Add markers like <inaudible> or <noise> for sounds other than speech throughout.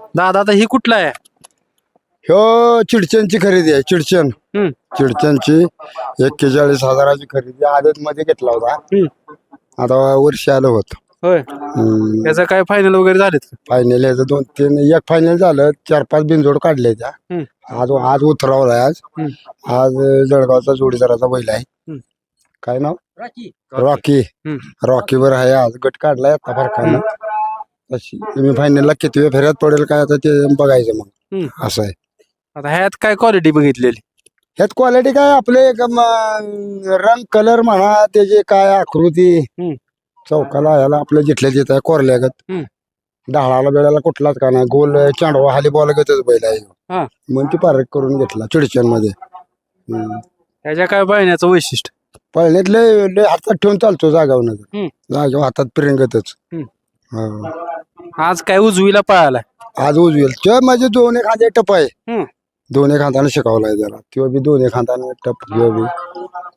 दादा आता ही कुठला आहे? ह्यो चिडचणची खरेदी आहे चिडचण. हम्म. चिडचणची एक्केचाळीस हजाराची खरेदी आदत मध्ये घेतला होता. हम्म. आता वर्ष आलं होत. होय. त्याचं काय फायनल वगैरे झालेत का? फायनल याचं दोन तीन एक फायनल झालं चार पाच बिनजोड काढले त्या. हम्म. आज आज उतरावलाय आज. हम्म. आज जळगावचा जोडीदाराचा बैल आहे. हम्म. काय नाव? रॉकी. हम्म. रॉकी वर आहे आज. गट काढलाय आता फरकानं. तशी तुम्ही फायनलला किती वेळ फेऱ्यात पडेल काय आता ते बघायचं मग हम्म. असं आहे आता ह्यात काय क्वालिटी बघितलेली ह्यात क्वालिटी काय आपले एक म, रंग कलर म्हणा त्याची काय आकृती हम्म. चौकाला ह्याला आपलं जिथल्या तिथं कोरल्यागत हम्म. डाळाला बिळाला कुठलाच का नाही गोल चांडवा हाली बॉल गतच बैल हा. आहे म्हणून ती पारक करून घेतला चिडचणमध्ये हम्म. त्याच्या काय पाहण्याचं वैशिष्ट्य पळण्यात लय लय हातात ठेवून चालतो जागावनं हम्म. जागेवर हातात पिरंगतच हम्म. आज काय उजवीला पळाला आज उजवेल. ते माझे दोन एक हाते टप आहे. हम्म. दोन हाताने शिकवलाय त्याला. किंवा बी दोन हाताने टप किंवा बी.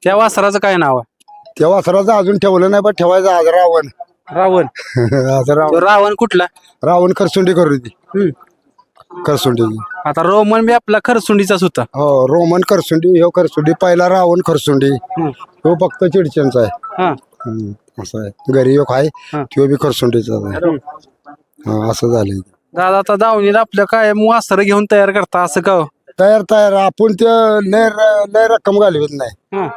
त्या वासराचं काय नाव आहे? त्या वासराचं अजून ठेवलं नाही पण ठेवायचं आज रावण. रावण. <laughs> आज रावण. तो रावण कुठला? रावण करसुंडी करू ती हम्म. करसुंडी आता रोमन बी आपला खरसुंडीचाच होता. हो रोमन करसुंडी ह्यो करसुंडी पहिला रावण करसुंडी तो फक्त चिडचणचा आहे. हा. हम्म, असं आहे. घरी एक आहे हा. तो बी करसुंडीचा आहे. हा, असं झालंय. दादा आता दावणीला आपलं काय वासर घेऊन तयार करता असं का हो? तयार तयार. आपण ते लय र- लय रक्कम घालवीत नाही. हा.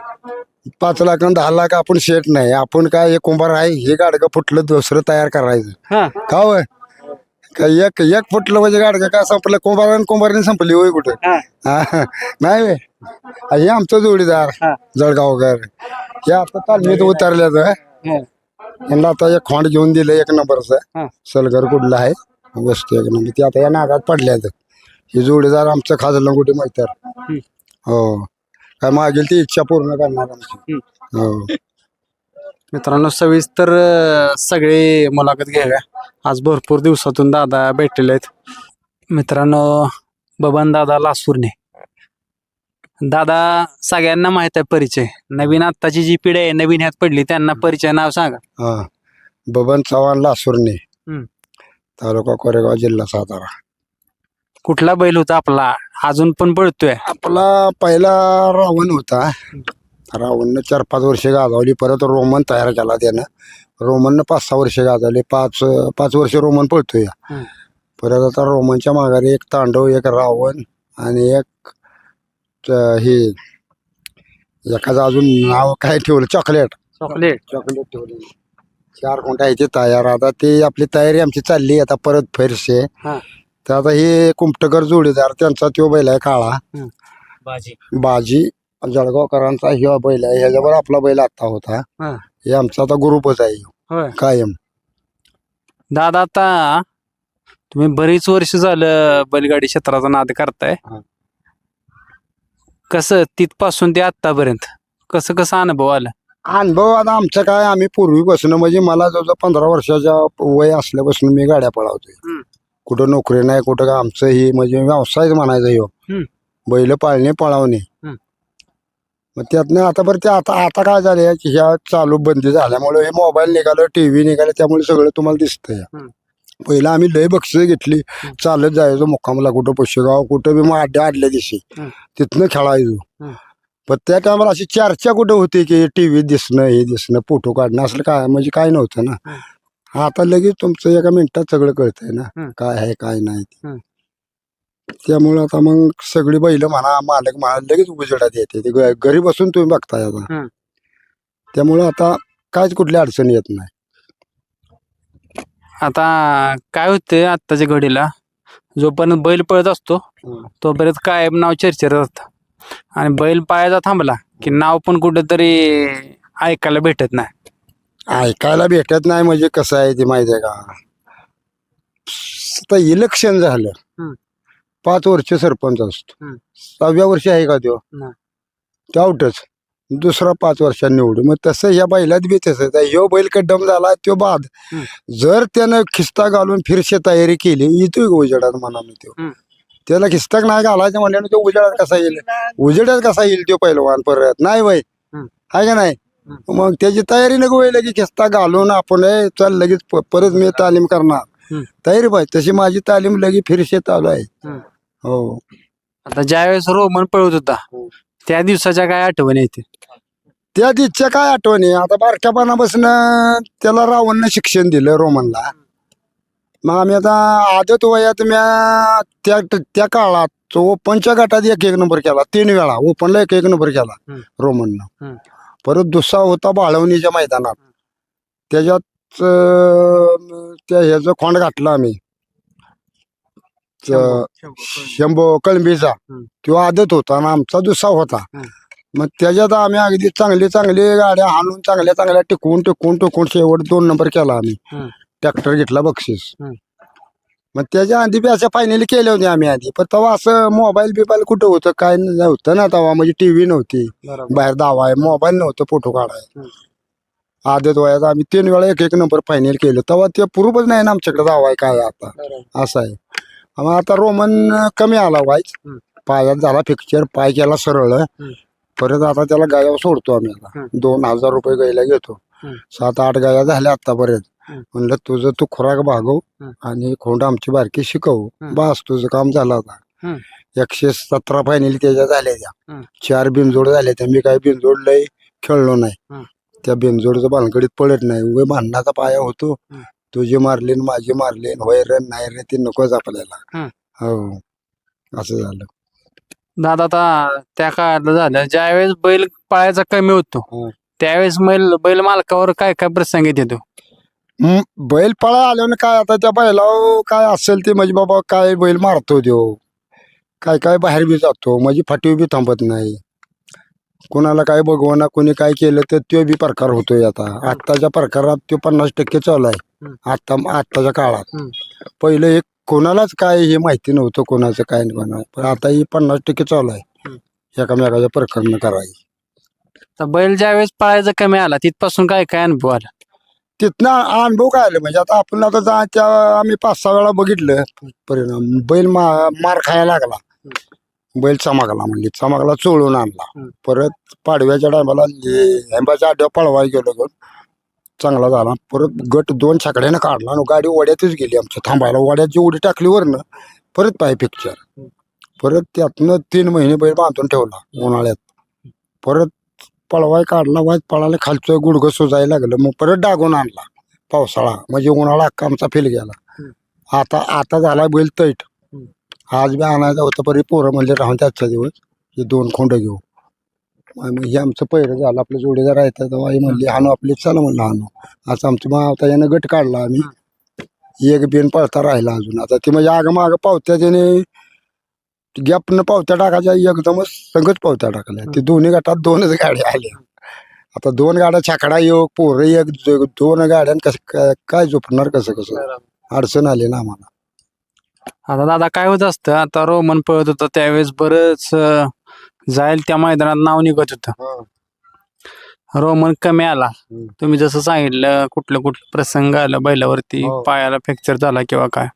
पाच लाख आणि दहा लाख आपण शेट नाही. आपण काय एक कुंभार आहे हे गाडगं फुटलं दुसरं तयार करायचं. हा. का होय? काय एक एक फुटलं म्हणजे गाडगं काय संपलं? कुंभारानं कुंभाराने संपली होय कुठं? हा. हा, नाही व्हय. हे आमचं जोडीदार हा. जळगावकर. हे आता तालमीत उतरल्याच हा. यांना आता एक खोंड घेऊन दिलं एक नंबरचं. हा. सलगर कुठलं आहे? वस्तू एक नंबर. ते आता या नागात पडल्यात हे जोडीदार आमचं खाजलं कुठे मैतर. हम्म. हो. काय मागेल ती इच्छा पूर्ण करणार आमची. हो. मित्रांनो सविस्तर अं, सगळे मुलाखत घ्याव्या आज भरपूर दिवसातून दादा भेटलेले आहेत. मित्रांनो बबन दादा लासूरने. दादा सगळ्यांना माहीत आहे परिचय. नवीन आत्ताची जी पिढी आहे नवीन ह्यात पडली त्यांना परिचय नाव सांगा. हा. बबन चव्हाण लासूरने. हम्म. तालुका कोरेगाव जिल्हा सातारा. कुठला बैल होता आपला? अजून पण पळतोय. आपला पहिला रावण होता. रावणनं चार पाच वर्ष गाजवली परत रोमन तयार केला त्यानं. रोमननं पाच सहा वर्ष गाजवली पाच पाच वर्ष रोमन पळतोय. हम्म. परत आता रोमनच्या माघारी एक तांडव एक रावण आणि एक हे एखादं अजून नाव काय ठेवलं? चॉकलेट. चॉकलेट. चॉकलेट ठेवले. चार कोणता आहे ते तयार. आता ते आपली तयारी आमची चालली आता परत फैरशे हा. तर आता हे कुमटकर जोडीदार त्यांचा तो बैल आहे काळा. बाजी. बाजी जळगावकरांचा ह्यो बैल आहे. ह्याच्यावर आपला बैल आता होता. हा. हे आमचा आता ग्रुपच आहे होय. कायम. दादा आता तुम्ही बरीच वर्ष झालं बैलगाडी क्षेत्राचा नाद करताय. हा. कसं तिथपासून ते आतापर्यंत कसं कसं अनुभव आला अनुभव आता आमचं काय आम्ही पूर्वीपासून म्हणजे मला जवळजवळ पंधरा वर्षाच्या वय असल्यापासून मी गाड्या पळवतोय. कुठं नोकरी नाही कुठं काय आमचं ही म्हणजे व्यवसायच म्हणायचं ह्यो हम्म. बैल पाळणे पळवणे हम्म. मग त्यातनं आता बरं ते आता आता काय झाले ह्या चालू बंदी झाल्यामुळे हे मोबाईल निघालं टीव्ही निघालं त्यामुळे सगळं तुम्हाला दिसतंय हम्म. पहिलं आम्ही लय बक्षीस घेतली. चालत जायचो मुक्कामला कुठं पुशेगाव कुठं बी मग आड्या आडल्या दिवशी. तिथनं खेळायचो. पण त्या टायमाला अशी चर्चा कुठं होती की टीव्ही दिसणं हे दिसणं फोटो काढणं असलं काय म्हणजे काय नव्हतं ना. आता लगेच तुमचं एका मिनिटात सगळं कळतंय ना. काय आहे काय नाही ते. त्यामुळे आता मग सगळी बैल म्हणा मालक म्हणा लगेच उजेडात येते. ते घरी बसून तुम्ही बघताय आता. त्यामुळे आता काहीच कुठली अडचण येत नाही. आता काय होते आत्ताच्या घडीला जोपर्यंत बैल पळत असतो. तोपर्यंत कायम नाव चर्चेत असतं आणि बैल पायाचा थांबला की नाव पण कुठेतरी ऐकायला भेटत नाही ऐकायला भेटत नाही म्हणजे कसं आहे ते माहिती आहे का आता इलेक्शन झालं हम्म. पाच वर्ष सरपंच असतो हम्म. सहाव्या वर्षी आहे का तो नाही. तो आउटच दुसरा पाच वर्षांनी निवडू मग तसं ह्या बैलात बी तसंच आहे ह्यो बैल कड्डम झाला तो बाद. जर त्यानं खिस्ता घालून फिरशे तयारी केली येतोय का उजेडात मनानं तो. त्याला खिस्ताक नाही घालायचं म्हणल्यानं तो उजेडात कसा येईल उजेडात कसा येईल तो पहिलवान परत नाही वय. आहे का नाही. मग त्याची तयारी नको व्हायला की खिस्ता घालून आपण "ए, चल लगेच परत मी तालीम करणार. तयारी पाहिजे तशी माझी तालीम लगी फिरशे चालू आहे. हो आता ज्यावेळेस रोमन पळत होता हो. त्या दिवसाच्या काय आठवणी येते त्या दिवसच्या काय आठवणी? आता बारक्यापणापासून त्याला रावणनं शिक्षण दिलं रोमनला. मग आम्ही आता आदत वयात म्या त्या त्या काळात तो ओपनच्या गटात एक एक नंबर केला. तीन वेळा ओपनला एक एक नंबर केला हम्म. रोमननं. परत दुसरा होता बाळवणीच्या मैदानात. त्याच्यात अं, त्या ह्याचं खोंड घातलं आम्ही. शंभो कळंबीचा. तो आदत होता आणि आमचा दुसरा होता. मग त्याच्यात आम्ही अगदी चांगली चांगली गाड्या हाणून चांगल्या चांगल्या टिकवून टिकवून टिकवून शेवट दोन नंबर केला आम्ही. ट्रॅक्टर घेतला बक्षीस. मग त्याच्या आधी बी अशा फायनली केले होते आम्ही आधी. पण तेव्हा असं मोबाईल बिबाईल कुठं होतं काय नव्हतं ना तेव्हा. म्हणजे टीव्ही नव्हती. बाहेर दावा आहे मोबाईल नव्हतं फोटो काढाय. आदत वयात आम्ही तीन वेळा एक एक नंबर फायनल केलं. तेव्हा ते प्रूफच नाही ना आमच्याकडे दावा आहे काय आता. असं आहे. मग आता रोमन कमी आला वाईच. पायात झाला पिक्चर पाय केला सरळ परत आता त्याला गाया सोडतो आम्ही आता. दोन हजार रुपये गायला घेतो. सात आठ गाया झाल्या आतापर्यंत. म्हणलं तुझं तू खुराक भागव. आणि खोंड आमची बारकी शिकव. बस तुझं काम झालं आता. एकशे सतरा फायनली त्याच्या झाल्या त्या. चार बिनजोड झाल्या त्या मी काय बिनजोड लय खेळलो नाही. त्या बिनजोडचं भानगडीत पडत नाही उभे भांडणाचा पाया होतो. तुझी मारली न माझी मारली न होय रे नाही रे ते नकोच आपल्याला. हो. असं झालं. दादा आता त्या काळात झालं. ज्यावेळेस बैल पळायचा कमी होतो हं. त्यावेळेस बैल बैल मालकावर काय काय प्रसंग येतो हम्म, बैल पळा आल्यानं काय आता त्या बैलावर काय असेल ते म्हणजे बाबा काय बैल मारतो देव काय काय बाहेर बी जातो म्हणजे फाटीव बी थांबत नाही. कोणाला काय बघवना कोणी काय केलं तर तो बी प्रकार होतोय आता. आत्ताच्या प्रकारात तो पन्नास टक्के चालू आहे. आता आत्ताच्या काळात. पहिलं एक कोणालाच काय हे माहिती नव्हतं कोणाचं काय नाही कोणा पण आता ही पन्नास टक्के चालू आहे. एकामेकाच्या प्रकरण करायची. तर बैल ज्यावेळेस पळायचा कमी आला तिथपासून काय काय अनुभव आला? तिथनं अनुभव काय आले? म्हणजे आता आपण आता जा त्या आम्ही पाच सहा वेळा बघितलं. परिणाम. बैल मा मार खायला लागला. बैल चमाकला म्हणजे चमाकला चोळून आणला. परत पाडव्याच्या टायमाला हेंबाच्या आड्या पळवाय गेलो चांगला झाला. परत गट दोन छकड्यानं काढला आणि गाडी वड्यातच गेली आमच्या थांबायला वड्याची उडी टाकली वरनं परत पाय पिक्चर परत त्यातनं तीन महिने बैल बांधून ठेवला उन्हाळ्यात. परत पळवाय काढला वाय पळाला खालचं गुडघं सुजायला लागलं. मग परत डागून आणला पावसाळा. म्हणजे उन्हाळा अख्खा आमचा फेल गेला. आता आता झाला बैल तैट. आज बी आणायचा होता परी पोरं म्हणजे राहून त्याचा दिवस. हे दोन खोंड घेऊ. आणि हे आमचं पहिरं झालं आपलं जोडीदार आहे तर तेव्हा आई म्हणली हाणू आपली चला म्हणलं हाणू. असं आमचं मग आता यानं गट काढला आम्ही. एक बिन पळता राहिला अजून. आता ते म्हणजे आग माग पावत्या त्याने गॅपनं पावत्या टाकायच्या एकदमच संगच पावत्या टाकल्या. ते दोन्ही गटात दोनच गाड्या आल्या. आता दोन गाड्या छाकडा येऊ पोरं एक दोन गाड्या कसं काय- काय झोपणार कसं कसं? अडचण आली ना आम्हाला. आता दादा काय होत असतं? आता रोमन पळत होतं त्यावेळेस बरंच अं, जाईल त्या मैदानात नाव निघत होतं रोमन कमी आला हम्म. तुम्ही जसं सांगितलं कुठलं कुठलं प्रसंग आलं बैलावरती हो. पायाला फ्रॅक्चर झाला किंवा काय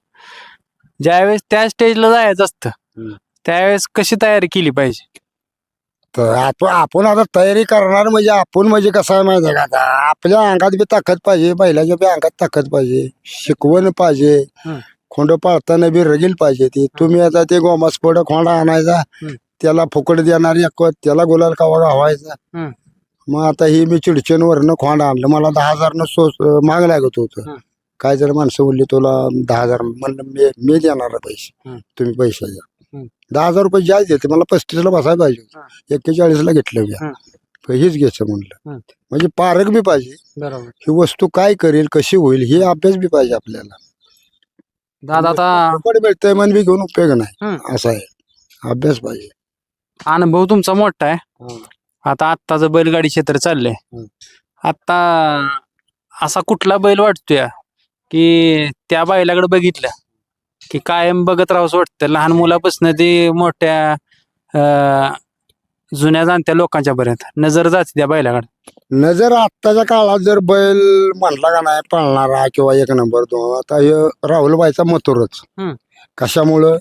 ज्यावेळेस त्या स्टेजला जायचं असतं हम्म. त्यावेळेस कशी तयारी केली पाहिजे तर आपण आपण आता तयारी करणार म्हणजे आपण म्हणजे कसं आहे माहिती आहे का आता आपल्या अंगात बी ताकद पाहिजे बैलाच्या बी अंगात ताकद पाहिजे शिकवण पाहिजे. खोंड पाळताना बी रगील पाहिजे ती तुम्ही आता ते गोमासपड खोंडा आणायचा. त्याला फुकट देणार एक त्याला गुलाल कावा गावायचा. मग आता ही मी चिडचण वरनं खोंड आणलं. मला दहा हजार न माग लागत होतं. काय जर माणसं बोलली तुला दहा हजार म्हणलं मी मी देणार पैसे. तुम्ही पैसे द्या. दहा हजार रुपये जायच देते. मला पस्तीसला बसायला पाहिजे एक्केचाळीसला घेतलं. पण हेच घ्यायचं म्हणलं. म्हणजे पारख बी पाहिजे. ही वस्तू काय करेल कशी होईल हे अभ्यास बी पाहिजे आपल्याला. दादा आता मिळतंय मन बी घेऊन उपयोग नाही. असं आहे. अभ्यास पाहिजे. अनुभव तुमचा मोठा आहे. आता आत्ताचं बैलगाडी क्षेत्र चाललंय. हम्म. आता असा कुठला बैल वाटतोय की त्या बैलाकडे बघितलं की कायम बघत राहूस वाटतं लहान मुलापासून ते मोठ्या अं, जुन्या जाणत्या लोकांच्या पर्यंत नजर जाते त्या बैलाकडे. नजर आत्ताच्या काळात जर बैल म्हणला का नाही पळणारा किंवा एक नंबर दोन आता हे राहुलबाईचा मथुरच. हम्म. कशामुळं?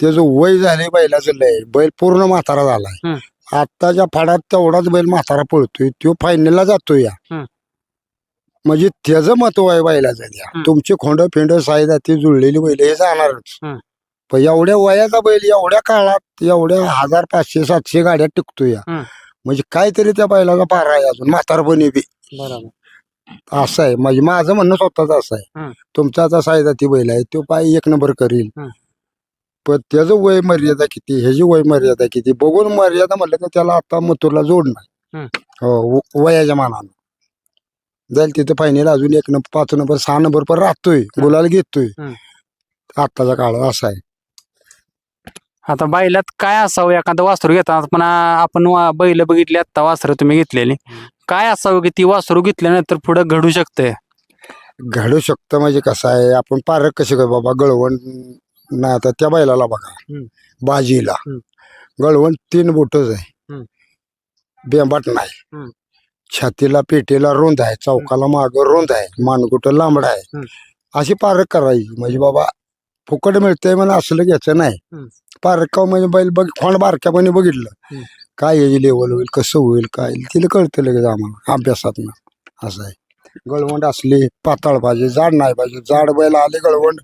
ते जो वय झाले बैलाचं लय बैल पूर्ण म्हातारा झालाय हम्म. आत्ताच्या फाडात तेवढाच बैल म्हातारा पळतोय तो फायनलला जातोय या. म्हणजे त्याचं महत्त्व आहे बैलाचं द्या हं. तुमची खोंड फेंड साईदा ती जुळलेली बैल हे जाणारच हं. पण एवढ्या वयाचा बैल एवढ्या काळात एवढ्या हजार पाचशे सातशे गाड्या टिकतोय हं. म्हणजे काहीतरी त्या बैलाचा पारा आहे अजून म्हातारपणी बी बरोबर असं आहे म्हणजे माझं म्हणणं स्वतःच असं हं. आहे तुमचा आता साईदा ती बैल आहे तो पाय एक नंबर करील हं. पण त्याचं वय मर्यादा किती? ह्याची वय मर्यादा किती? बघून मर्यादा म्हणलं तर त्याला आता मथुरला जोड नाही. हं. व- वयाच्या मानानं. जाईल तिथं फायनल अजून एक नंबर पाच नंबर सहा नंबर पण राहतोय गुलाल घेतोय. आत्ताच्या काळात असं आहे. आता बैलात काय असावं? एखादं वासरू घेताना पण आपण वा- बैल बघितली आता वासरं तुम्ही घेतलेली. काय असावं की ती वासरू घेतल्यानंतर पुढे घडू शकते घडू शकतं म्हणजे कसं आहे? आपण पारख कसे कर? बाबा गळवण नाही आता त्या बैलाला बघा. बाजीला. गळवण तीन बोटच आहे हं. बेंबाट नाही. छातीला पेटीला रुंद आहे चौकाला माग रुंद आहे मानकुट लांबडा आहे. अशी पारख करायची म्हणजे बाबा फुकट मिळतंय म्हणून असलं घ्यायचं नाही हं. पारख म्हणजे बैल बघ खोंड बारक्यापणे बघितलं. काय याची लेवल होईल कसं होईल काय होईल, तिला कळतं लगेच आम्हाला अभ्यासातनं असं आहे गळवंड असली पाताळ पाहिजे जाड नाही पाहिजे जाड बैल आले गळवंड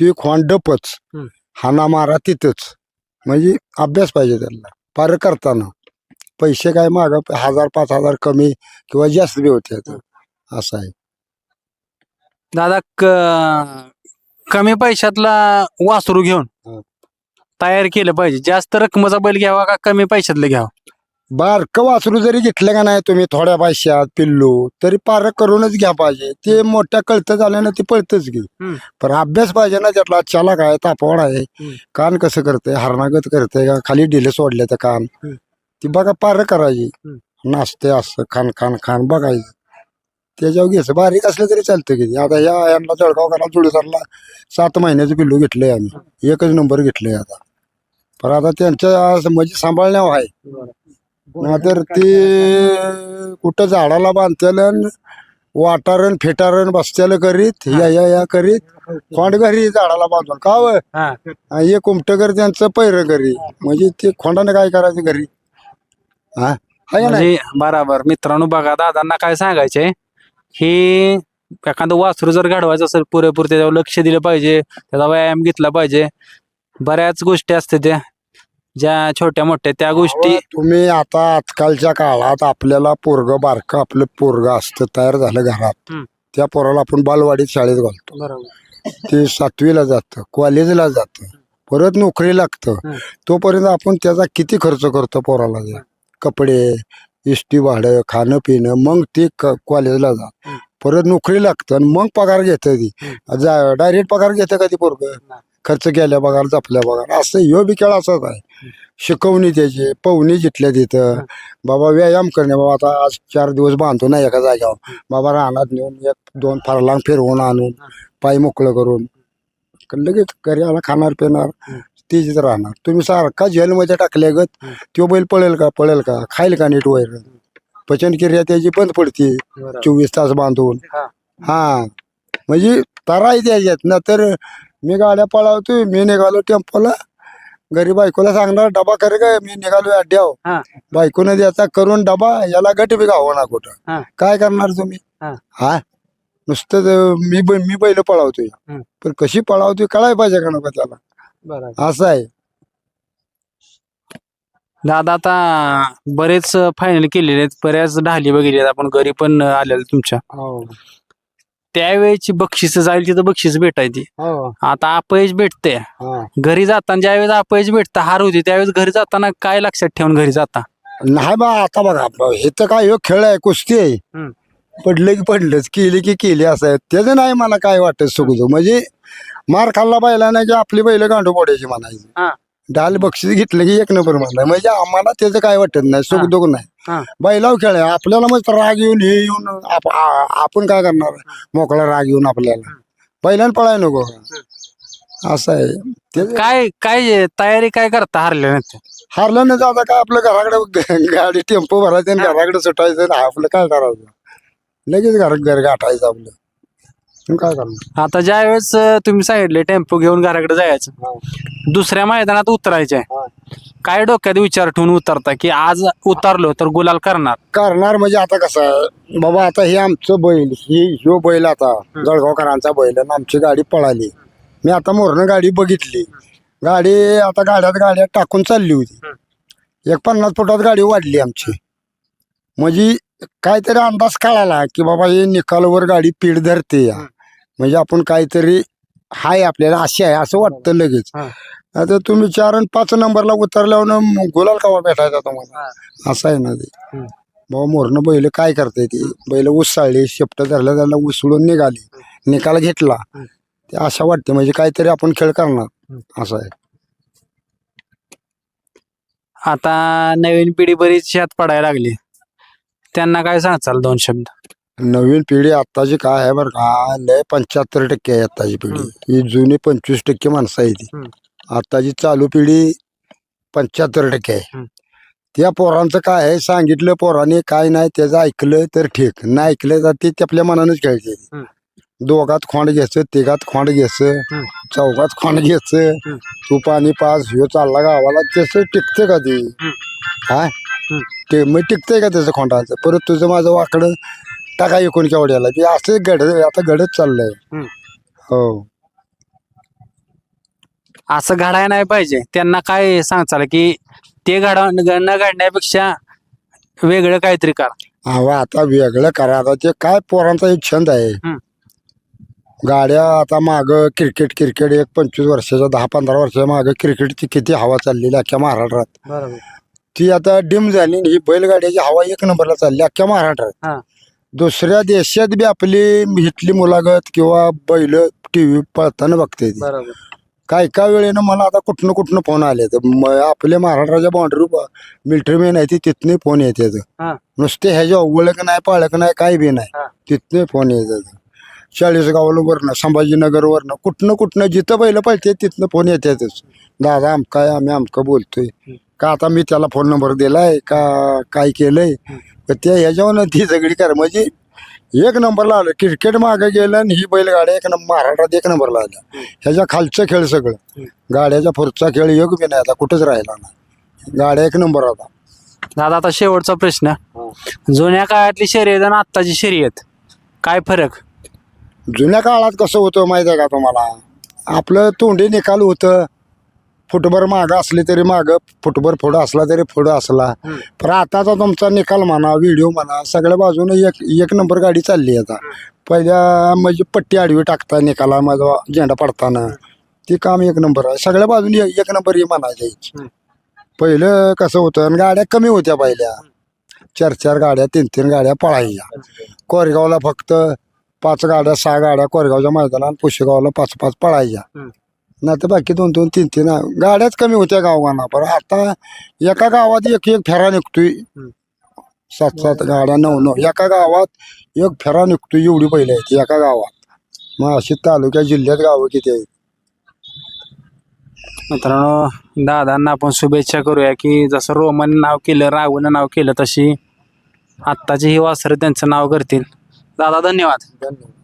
ती खोंड डपच हं. हाना मारा तिथंच. म्हणजे अभ्यास पाहिजे त्यांना. पार करताना. पैसे काय माग हजार पाच हजार कमी किंवा जास्त बी होते असं आहे. दादा क- कमी पैशातला वासरू घेऊन. तयार केलं पाहिजे. जास्त रकमेचा बैल घ्यावा का कमी पैशातलं घ्यावं? बारकं वासरू जरी घेतलं का नाही तुम्ही थोड्या पैशात पिल्लू तरी पारक करूनच घ्या पाहिजे. ते मोठ्या कळतं झाल्यानं ते पळतच घे. पण अभ्यास पाहिजे ना त्यातला चाला काय तापवड आहे. कान कसं करतंय हरणागत करतंय का खाली ढिले सोडले तर कान. ती बघा पार करायची. नाचते असं खान खान खान बघायचं. त्याच्यावर घ्यायचं. बारीक असलं तरी चालतं किती आता या यांना जळगावकरांना जुडीदारला सात महिन्याचं पिल्लू घेतलंय आम्ही. एकच नंबर घेतलंय आता. पण आता त्यांच्या म्हणजे सांभाळण्यावर आहे. नाहीतर ते कुठं झाडाला बांधतेलं वाटारण फेटारण बसत्याला करीत या या या करीत. खोंड घरी झाडाला बांधून. का व? हा. हे कुमटकर त्यांचं पैर घरी. म्हणजे ते खोंडाने काय करायचं घरी? हा? का नाही? म्हणजे बराबर. मित्रांनो बघा दादांना काय सांगायचंय? हे एखादं वासरू जर घडवायचं असेल पुरेपूर त्याच्यावर लक्ष दिलं पाहिजे त्याचा व्यायाम घेतला पाहिजे बऱ्याच गोष्टी असते त्या. ज्या छोट्या मोठ्या त्या गोष्टी तुम्ही आता आजकालच्या काळात आपल्याला पोरग बारकं आपलं पोरग असतं तयार झालं घरात. हम्म. त्या पोराला आपण बालवाडीत शाळेत घालतो. बरोबर. ते सातवीला जातं कॉलेजला जातं परत नोकरी लागतं. तोपर्यंत आपण त्याचा किती खर्च करतो पोराला ते? कपडे इष्टी भाडं खाणं पिणं मग ते क- कॉलेजला जा. परत नोकरी लागतं आणि मग पगार घेतं ती. जा डायरेक्ट पगार घेतं का ती पोरग? नाही. खर्च केल्या पगार जपल्या पगार असं ह्यो बी खेळ असाच आहे. शिकवणी त्याची पवनी जिथल्या तिथं. बाबा व्यायाम करणे बाबा आता आज चार दिवस बांधतो ना एका जाग्यावर बाबा रानात नेऊन एक दोन फरलांग फिरवून आणून पाय मोकळं करून. लगेच घरी आला खाणार पिणार. तेच राहणार. तुम्ही सारखा जेलमध्ये टाकल्यागत हं. तो बैल पळेल का? पळेल का? खाईल का नीट वैर? पचनक्रिया त्याची बंद पडते. चोवीस तास बांधून. हा. म्हणजे तराई द्यायच्यात ना तर मी गाड्या पळवतोय मी निघालो टेम्पोला. घरी बायकोला सांगणार डबा करे काय मी निघालो अड्ड्याव हा. बायकोने द्यायचा करून डबा याला गट बी गाव ना हा. कुठं काय करणार तुम्ही? हा. हा? नुसतं ते मी बै- मी बैल पळवतोय. पण कशी पळवतोय कळाय पाहिजे का नको त्याला? असं आहे. दादा आता बरेच फायनल केलेले आहेत. बऱ्याच ढाली वगैरे आहेत. आपण घरी पण आलेले तुमच्या. हो. त्यावेळेची बक्षीस जाईल तिथं बक्षीस भेटायची. हो. आता अपयश भेटते हा. घरी जाताना ज्यावेळेस अपयश भेटतं हार होती त्यावेळेस घरी जाताना काय लक्षात ठेवून घरी जाता? नाही बा आता बघा ब- हे तर काय ह्यो खेळ आहे कुस्ती आहे. हम्म. पडलं की पडलंच केली की केली असं आहे. त्याचं नाही मला काय वाटत सुखदुख म्हणजे मार खाल्ला बैला नाही की आपली बैल गांडू पोडायची हा. म्हणायची डाल बक्षीस घेतलं की एक नंबर म्हणलं. म्हणजे आम्हाला त्याचं काय वाटत नाही सुखदुख हा. नाही. बैलाव खेळ. आहे आपल्याला मग राग येऊन हे येऊन आप- आ- आपण काय करणार? मोकळा राग येऊन आपल्याला. बैलानं पळाय नको. असं आहे. ते काय काय तयारी काय करता हारल्यानंतर हारलं नाही आता काय आपलं घराकडे गाडी टेम्पो भरायचं आणि घराकडे सुटायचं आणि आपलं काय करायचं? लगेच घर घर गाठायचं आपलं. मग काय करणार? आता ज्यावेळेस अं, तुम्ही सांगितले टेम्पो घेऊन घराकडे जायचं. दुसऱ्या मैदानात उतरायचंय. हा. काय डोक्यात विचार ठेवून उतरता की आज उतरलो तर गुलाल करणार? करणार म्हणजे आता कसं आहे बाबा आता हे आमचं बैल ही ह्यो बैल आता जळगावकरांचा बैल आणि आमची गाडी पळाली. मी आता मोरनं गाडी बघितली. गाडी आता गाड्यात गाड्या टाकून चालली होती. एक पन्नास फुटात गाडी वाढली आमची. म्हणजे काहीतरी अंदाज कळाला की बाबा हे निकालवर गाडी पीठ धरते या. म्हणजे आपण काहीतरी हाय आपल्याला अशी आहे असं वाटतं लगेच. आता तुम्ही चार आणि पाच नंबरला उतरल्यावर गुलाल कवा भेटायचा तुम्हाला? असं आहे ना ते. बाबा मोरनं बैल काय करते ते? बैल उसळली शेपट धरलं त्याला उसळून निघाली. निकाल घेतला. ते असं वाटते म्हणजे काहीतरी आपण खेळ करणार. असं आहे. आता नवीन पिढी बरीच यात पडायला लागली. त्यांना काय सांगाल दोन शब्द? नवीन पिढी आत्ताची काय आहे बरं का? लय पंच्याहत्तर टक्के आहे आत्ताची पिढी. ही जुनी पंचवीस टक्के माणसं आहे ती. आत्ताची चालू पिढी पंच्याहत्तर टक्के आहे. त्या पोरांचं काय आहे? सांगितलं पोराने काय नाही त्याचं ऐकलं तर ठीक. नाही ऐकलं तर ते आपल्या मनानेच खेळते. दोघात खोंड घ्यायचं तिघात खोंड घ्यायचं. चौघात खोंड घ्यायचं. तू पाणी पास ह्यो चालला गावाला तसं टिकते का ते? काय ते मग टिकतंय का त्याचं खोंडाचं? परत तुझं माझं वाकडं टाका एकूण केवढ्याला ते असं घड आता घडत चाललंय. हो. असं घडायला नाही पाहिजे. त्यांना काय सांगचाल की ते घडा न घडण्यापेक्षा वेगळं काहीतरी करा. अहो आता वेगळं करा. आता ते काय पोरांचा एक छंद आहे. गाड्या आता माग क्रिकेट क्रिकेट एक पंचवीस वर्षाच्या दहा पंधरा वर्षाच्या मागं क्रिकेटची किती हवा चाललेली अख्ख्या महाराष्ट्रात. बरोबर. ती आता डिम झाली आणि ही बैलगाड्याची हवा एक नंबरला चालली अख्ख्या हा. महाराष्ट्रात दुसऱ्या देशात बी आपली इथली मुलाखत किंवा बैल टीव्ही पळताना बघते ती. बरोबर. काय काय वेळेनं मला आता कुठनं कुठनं फोन आले तर आपल्या महाराष्ट्राच्या बाउंड्री मिलिटरी मॅन आहे ती तिथने फोन येते हा. नुसते ह्याच्या ओळख नाही पाळख नाही काय बी नाही. तिथने फोन येतात चाळीसगावला वरनं संभाजीनगर वरनं कुठनं कुठनं जिथं पहिलं पाहिजे तिथनं फोन येतातच दादा आहे, आम्ही आमकं बोलतोय. का आता मी त्याला फोन नंबर दिलाय? का काय केलंय? त्या ह्याच्यावर ती सगळी कर म्हणजे एक नंबरला आलं. क्रिकेट मागे गेलं आणि ही बैलगाड्या एक नंबर महाराष्ट्रात एक नंबरला आल्या ह्याच्या खालचं खेळ सगळं. गाड्याच्या पुढचा खेळ योग बी नाही आता कुठंच राहिला नाही. गाड्या एक नंबर आता दादा आता शेवटचा प्रश्न. जुन्या काळातली शर्यत आणि आत्ताची शर्यत काय फरक? जुन्या काळात कसं होतं माहिती आहे का तुम्हाला? आपलं तोंडी निकाल होतं. फुटभर मागं असली तरी मागं फुटभर पुढं असला तरी पुढं असला. पण आताचा तुमचा निकाल म्हणा व्हिडिओ म्हणा सगळ्या बाजूने एक एक नंबर गाडी चालली आता. पहिल्या म्हणजे पट्टी आडवी टाकता निकाला माझा झेंडा पडताना. ती काम एक नंबर आहे. सगळ्या बाजूने एक नंबर ही म्हणायची. पहिलं कसं होतं आणि गाड्या कमी होत्या पहिल्या. चार चार गाड्या तीन तीन गाड्या पळायच्या. कोरेगावला फक्त पाच गाड्या सहा गाड्या कोरेगावच्या मैदानात पुशेगावला पाच पाच पळायच्या. नाही तर बाकी दोन दोन तीन तीन. गाड्याच कमी होत्या गावांना. पण आता एका गावात एक एक फेरा निघतोय. सात सात गाड्या नऊ नऊ. एका गावात एक फेरा निघतोय एवढी पहिले आहेत एका गावात. मग अशी तालुक्या जिल्ह्यात गावं किती आहेत? मित्रांनो दादांना आपण शुभेच्छा करूया की जसं रोमन नाव केलं रावण नाव केलं तशी आत्ताची ही वासरं त्यांचं नाव करतील. दादा धन्यवाद. धन्यवाद.